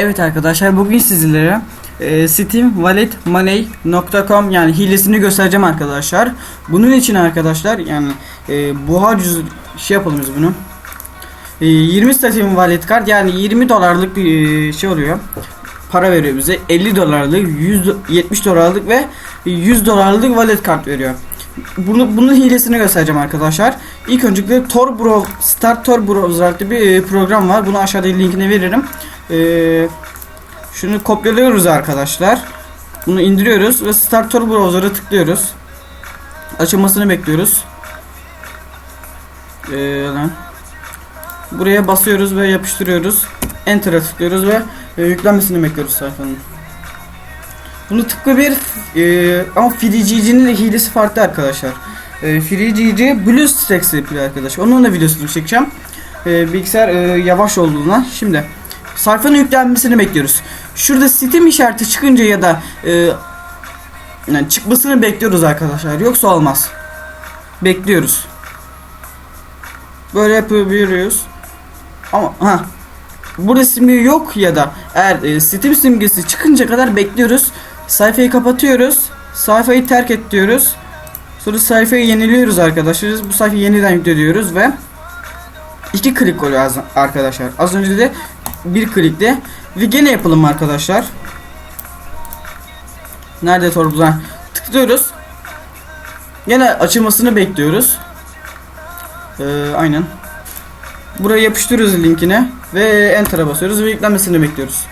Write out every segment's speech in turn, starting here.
Evet arkadaşlar bugün sizlere e, Steam Wallet Money.com yani hilesini göstereceğim arkadaşlar. Bunun için arkadaşlar yani e, buhar cüz şey yapalım biz bunu. E, 20 Steam Wallet kart yani 20 dolarlık bir e, şey oluyor. Para veriyor bize 50 dolarlık 170 dolarlık ve 100 dolarlık wallet kart veriyor. Bunu, bunun hilesini göstereceğim arkadaşlar. İlk öncelikle Tor Bro Start Tor Browser adlı bir e, program var. Bunu aşağıda linkini veririm. Ee, şunu kopyalıyoruz arkadaşlar. Bunu indiriyoruz ve Start Tor Browser'a tıklıyoruz. Açılmasını bekliyoruz. Ee, buraya basıyoruz ve yapıştırıyoruz. Enter'a tıklıyoruz ve e, yüklenmesini bekliyoruz sayfanın. Bunu tıpkı bir e, ama FreeGG'nin hilesi farklı arkadaşlar. E, FreeGG BlueStacks yapıyor arkadaş. Onun da videosunu çekeceğim. E, bilgisayar e, yavaş olduğuna. Şimdi sayfanın yüklenmesini bekliyoruz. Şurada Steam işareti çıkınca ya da e, yani çıkmasını bekliyoruz arkadaşlar. Yoksa olmaz. Bekliyoruz. Böyle yapabiliyoruz. Ama ha burada simge yok ya da eğer e, Steam simgesi çıkınca kadar bekliyoruz. Sayfayı kapatıyoruz. Sayfayı terk et diyoruz. Sonra sayfayı yeniliyoruz arkadaşlar. Bu sayfayı yeniden yüklüyoruz ve iki klik oluyor arkadaşlar. Az önce de bir klikte ve gene yapalım arkadaşlar. Nerede torbuzan? Tıklıyoruz. Gene açılmasını bekliyoruz. Ee, aynen. Buraya yapıştırıyoruz linkine ve enter'a basıyoruz ve yüklenmesini bekliyoruz.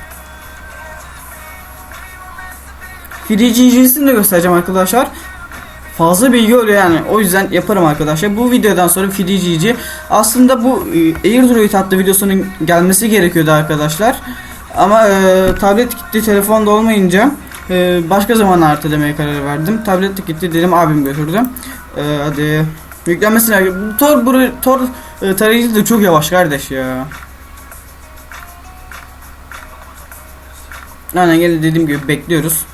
FreeGG'sini de göstereceğim arkadaşlar. Fazla bilgi oluyor yani. O yüzden yaparım arkadaşlar. Bu videodan sonra FreeGG aslında bu e, AirDroid adlı videosunun gelmesi gerekiyordu arkadaşlar. Ama e, tablet gitti, telefon da olmayınca e, başka zaman ertelemeye karar verdim. Tablet de gitti dedim abim götürdü. E, hadi yüklenmesine. Bu Tor, bu, Tor e, tarayıcı da çok yavaş kardeş ya. Aynen gene dediğim gibi bekliyoruz.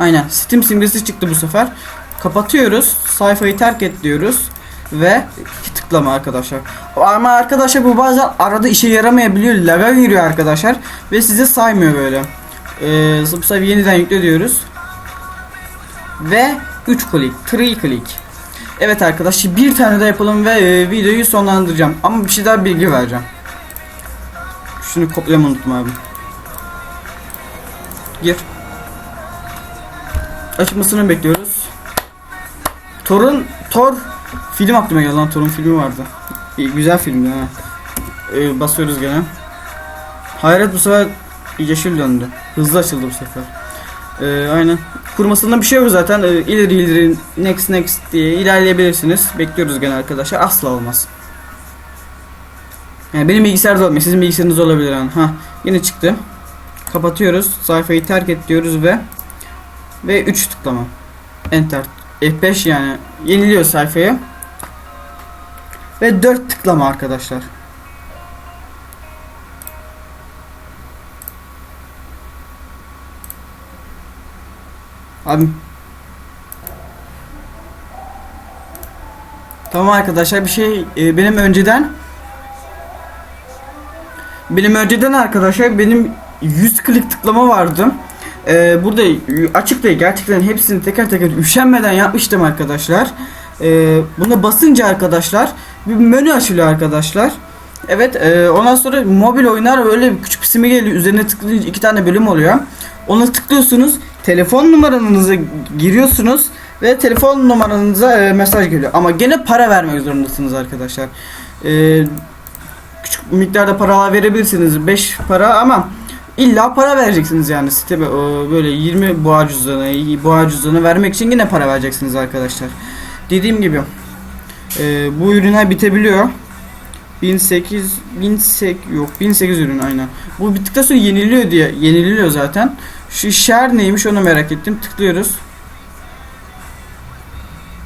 Aynen Steam simgesi çıktı bu sefer. Kapatıyoruz. Sayfayı terk et diyoruz. Ve tıklama arkadaşlar. Ama arkadaşlar bu bazen arada işe yaramayabiliyor. Laga giriyor arkadaşlar. Ve size saymıyor böyle. Ee, bu sefer yeniden yükle diyoruz. Ve 3 klik. 3 klik. Evet arkadaşlar bir tane daha yapalım ve e, videoyu sonlandıracağım. Ama bir şey daha bilgi vereceğim. Şunu kopyalamayı unuttum abi. Gir. Açılmasını bekliyoruz. Thor'un Thor film aklıma geldi lan Thor'un filmi vardı. İyi, güzel filmdi ha. Ee, basıyoruz gene. Hayret bu sefer yeşil döndü. Hızlı açıldı bu sefer. Ee, aynen. Kurmasında bir şey yok zaten. Ee, ileri ileri next next diye ilerleyebilirsiniz. Bekliyoruz gene arkadaşlar. Asla olmaz. Yani benim bilgisayarda olmuyor. Sizin bilgisayarınız olabilir yani. Ha, yine çıktı. Kapatıyoruz. Sayfayı terk et diyoruz ve ve 3 tıklama. Enter. F5 yani yeniliyor sayfayı. Ve 4 tıklama arkadaşlar. Abi Tamam arkadaşlar bir şey e, benim önceden benim önceden arkadaşlar benim 100 klik tıklama vardı. Ee, burada açık değil gerçekten hepsini teker teker üşenmeden yapmıştım arkadaşlar. Ee, buna basınca arkadaşlar bir menü açılıyor arkadaşlar. Evet e, ondan sonra mobil oyunlar öyle bir küçük bir simge geliyor üzerine tıklayınca iki tane bölüm oluyor. Ona tıklıyorsunuz telefon numaranızı giriyorsunuz ve telefon numaranıza e, mesaj geliyor. Ama gene para vermek zorundasınız arkadaşlar. Ee, küçük miktarda paralar verebilirsiniz 5 para ama İlla para vereceksiniz yani site böyle 20 boğa cüzdanı, boğa cüzdanı vermek için yine para vereceksiniz arkadaşlar. Dediğim gibi e, bu ürünler bitebiliyor. 1008 1008 yok 1008 ürün aynen. Bu bittikten sonra yeniliyor diye yeniliyor zaten. Şu share neymiş onu merak ettim. Tıklıyoruz.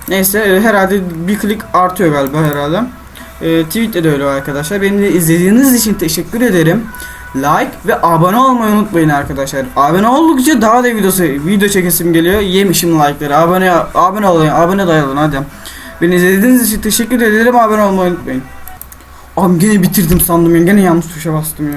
Neyse e, herhalde bir klik artıyor galiba herhalde. E, Tweet'te de öyle arkadaşlar. Beni de izlediğiniz için teşekkür ederim like ve abone olmayı unutmayın arkadaşlar. Abone oldukça daha da videosu video çekesim geliyor. Yemişim like'ları. Abone abone olun, abone dayalın hadi. Beni izlediğiniz için teşekkür ederim. Abone olmayı unutmayın. Abi gene bitirdim sandım ya. Gene yanlış tuşa bastım ya.